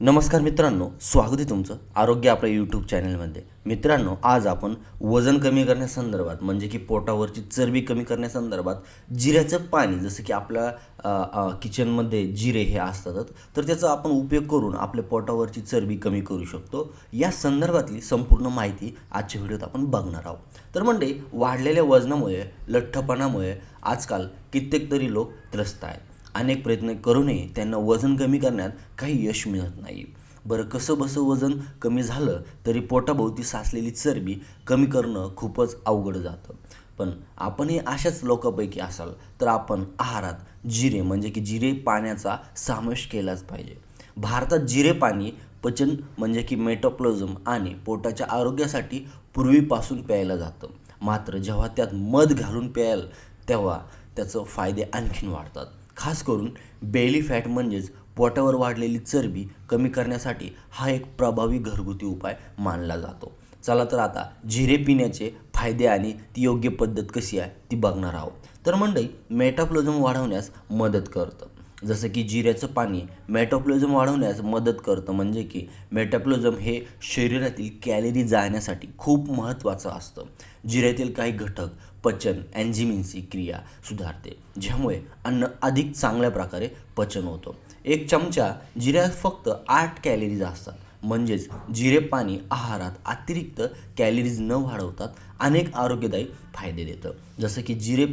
नमस्कार मित्रांनो स्वागत आहे तुमचं आरोग्य आपल्या यूट्यूब चॅनलमध्ये मित्रांनो आज आपण वजन कमी करण्यासंदर्भात म्हणजे की पोटावरची चरबी कमी करण्यासंदर्भात जिऱ्याचं पाणी जसं की आपल्या किचनमध्ये जिरे हे असतातच तर त्याचा आपण उपयोग करून आपल्या पोटावरची चरबी कमी करू शकतो. या संदर्भातली संपूर्ण माहिती आजच्या व्हिडिओत आपण बघणार आहोत. तर म्हणजे वाढलेल्या वजनामुळे लठ्ठपणामुळे आजकाल कित्येक तरी लोक त्रस्त आहेत. अनेक प्रयत्न करूनही त्यांना वजन कमी करण्यात काही यश मिळत नाही. बरं कसं बसं वजन कमी झालं तरी पोटाभोवती साचलेली चरबी कमी करणं खूपच अवघड जातं. पण आपणही अशाच लोकांपैकी असाल तर आपण आहारात जिरे म्हणजे की जिरे पाण्याचा समावेश केलाच पाहिजे. भारतात जिरे पाणी पचन म्हणजे की मेटोप्लोझम आणि पोटाच्या आरोग्यासाठी पूर्वीपासून प्यायला जातं. मात्र जेव्हा त्यात मध घालून प्यायल तेव्हा त्याचं फायदे आणखीन वाढतात. खास करून बेली फॅट म्हणजेच पोटावर वाढलेली चरबी कमी करण्यासाठी हा एक प्रभावी घरगुती उपाय मानला जातो. चला तर आता जिरे पिण्याचे फायदे आणि ती योग्य पद्धत कशी आहे ती बघणार आहोत. तर मंडई मेटाप्लोझम वाढवण्यास मदत करतं. जसं की जिऱ्याचं पाणी मेटाप्लोझम वाढवण्यास मदत करतं. म्हणजे की मेटाप्लोझम हे शरीरातील कॅलरी जाळण्यासाठी खूप महत्त्वाचं असतं. जिऱ्यातील काही घटक पचन एन्झिमिनची क्रिया सुधारते. ज्यामुळे अन्न अधिक चांगल्या प्रकारे पचन होतं. एक चमचा जिऱ्यात फक्त आठ कॅलरीज असतात. म्हणजेच जिरे पाणी आहारात अतिरिक्त कॅलरीज न वाढवतात अनेक आरोग्यदायी फायदे देतं. जसं की जिरे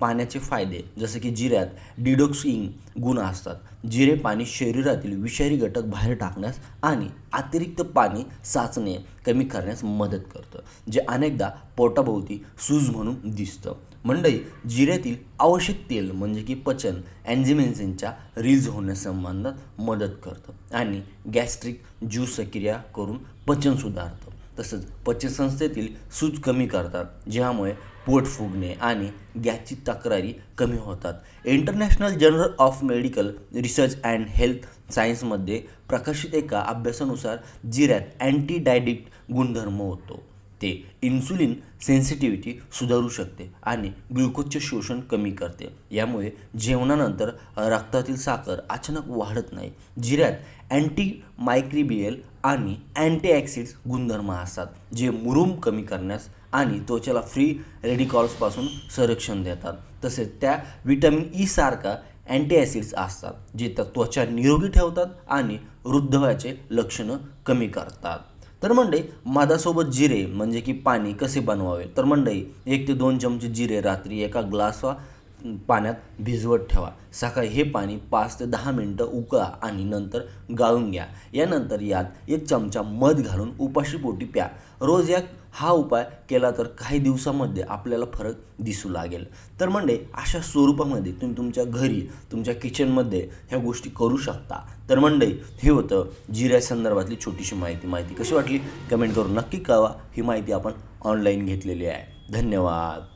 पाण्याचे फायदे जसं की जिऱ्यात डिडॉक्सिंग गुण असतात. जिरे पाणी शरीरातील विषारी घटक बाहेर टाकण्यास आणि अतिरिक्त पाणी साचणे कमी करण्यास मदत करतं जे अनेकदा पोटाभोवती सूज म्हणून दिसतं. मंडई जिऱ्यातील आवश्यक तेल म्हणजे की पचन एन्झिमेन्झिनच्या रिलीज होण्यासंबंधात मदत करतं आणि गॅस्ट्रिक ज्यूस क्रिया करून पचन सुधारतं. तसंच पचनसंस्थेतील सूज कमी करतात ज्यामुळे पोट फुगणे आणि गॅसची तक्रारी कमी होतात. International journal of medical research and health सायन्समध्ये प्रकाशित एका अभ्यासानुसार जिऱ्यात अँटी डायडिक्ट गुणधर्म होतो. ते इन्सुलिन सेन्सिटिव्हिटी सुधारू शकते आणि ग्लुकोजचे शोषण कमी करते. यामुळे जेवणानंतर रक्तातील साखर अचानक वाढत नाही. जिऱ्यात अँटी मायक्रिबियल आणि अँटीऑक्सिड्स गुणधर्म असतात जे मुरूम कमी करण्यास आणि त्वचेला फ्री रेडिकॉल्सपासून संरक्षण देतात. तसेच त्या विटॅमिन ई e सारखा अँटीॲसिड्स असतात जे त्या त्वचा निरोगी ठेवतात आणि वृद्धवाचे लक्षणं कमी करतात. तर मंडई मधासोबत जिरे म्हणजे की पाणी कसे बनवावे? तर मंडई एक ते दोन चमचे जिरे रात्री एका ग्लासवा पाण्यात भिजवत ठेवा. सकाळी हे पाणी पाच ते दहा मिनटं उकळा आणि नंतर गाळून घ्या. यानंतर यात एक चमचा मध घालून उपाशीपोटी प्या. रोज एक हा उपाय केला तर काही दिवसामध्ये आपल्याला फरक दिसू लागेल. तर म्हणजे अशा स्वरूपामध्ये तुम्ही तुमच्या घरी तुमच्या किचनमध्ये ह्या गोष्टी करू शकता. तर मंडई हे होतं जिऱ्या संदर्भातली छोटीशी माहिती. माहिती कशी वाटली? कमेंट करून नक्की कळवा. ही माहिती आपण ऑनलाईन घेतलेली आहे. धन्यवाद.